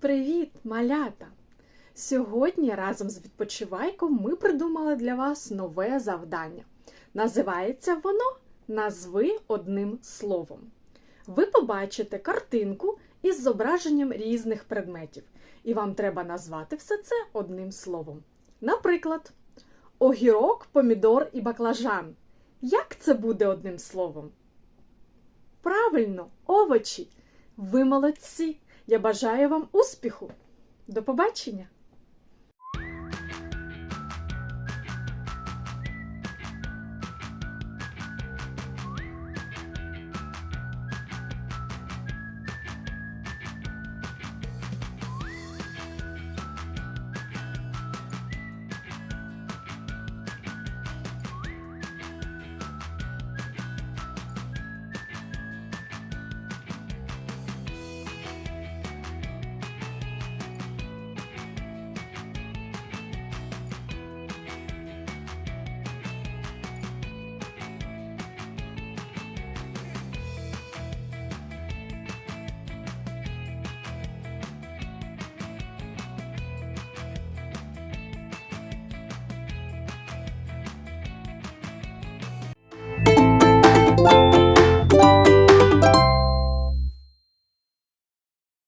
Привіт, малята! Сьогодні разом з відпочивайком ми придумали для вас нове завдання. Називається воно Назви одним словом. Ви побачите картинку із зображенням різних предметів, і вам треба назвати все це одним словом. Наприклад, огірок, помідор і баклажан. Як це буде одним словом? Правильно, овочі. Ви молодці! Я бажаю вам успіху! До побачення!